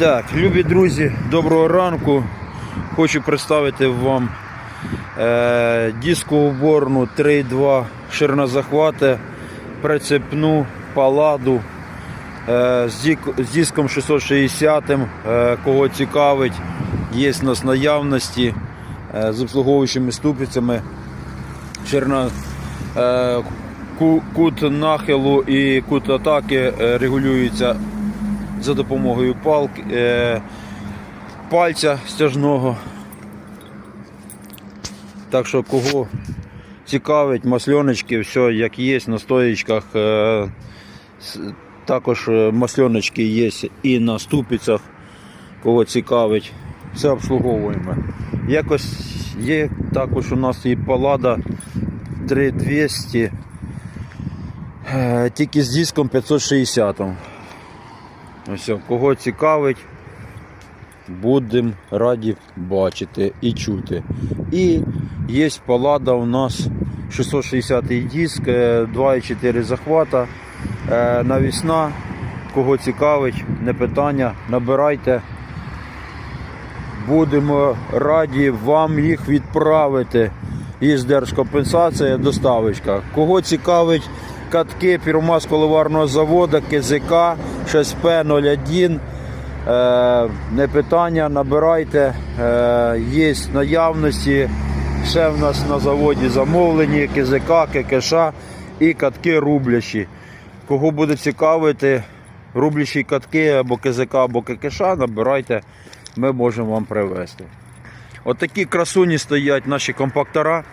Так, любі друзі, доброго ранку. Хочу представити вам е, дискоуборну 3.2 ширнозахвати, прицепну паладу е, з, диском 660. Е, кого цікавить, є в нас наявності е, з обслуговуючими ступицями. Ширина, е, кут нахилу і кут атаки е, регулюється за допомогою палки, е, пальця стяжного. Так що кого цікавить, масльоночки, все як є на стоїчках. Е, також е, масльоночки є і на ступицях, кого цікавить. Все обслуговуємо. Якось є також у нас і палада 3200, е, тільки з диском 560. Ось, кого цікавить, будемо раді бачити і чути. І є палада у нас 660 диск, е, 2,4 захвата, е, навісна. Кого цікавить, не питання, набирайте. Будемо раді вам їх відправити. Є держкомпенсація, доставочка. Кого цікавить катки піромасколиварного заводу КЗК 6П01. Е, не питання, набирайте. Е, є наявності. Ще в нас на заводі замовлені КЗК, ККШ і катки рублящі. Кого буде цікавити, рублящі катки або КЗК, або ККШ, набирайте, ми можемо вам привезти. Отакі красуні стоять наші компактора.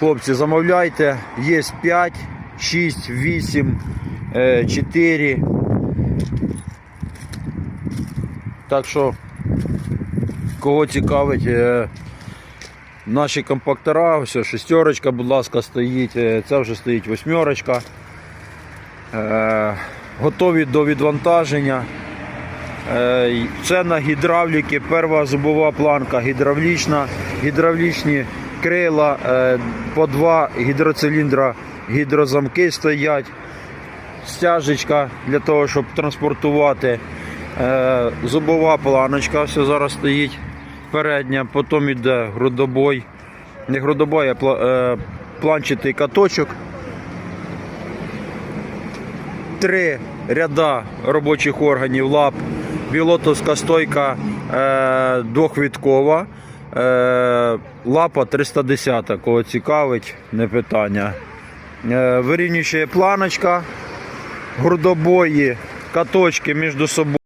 Хлопці, замовляйте, є 5, 6, 8, е, 4. Так що, кого цікавить, е, наші компактора, все, шестерочка, будь ласка, стоїть, е, це вже стоїть восьмерочка. Е, Готові до відвантаження. Це на гідравліки, перша зубова планка гідравлічна, гідравлічні крила, е, по два гідроциліндра, гідрозамки стоять, стяжечка для того, щоб транспортувати. Е, Зубова планочка, все зараз стоїть передня, потім йде грудобой. Не грудобой, а е, планчатий каточок. Три ряда робочих органів лап, білотовська стойка двохвіткова, лапа 310, кого цікавить, не питання. Е, вирівнююча планочка, грудобої, каточки між собою.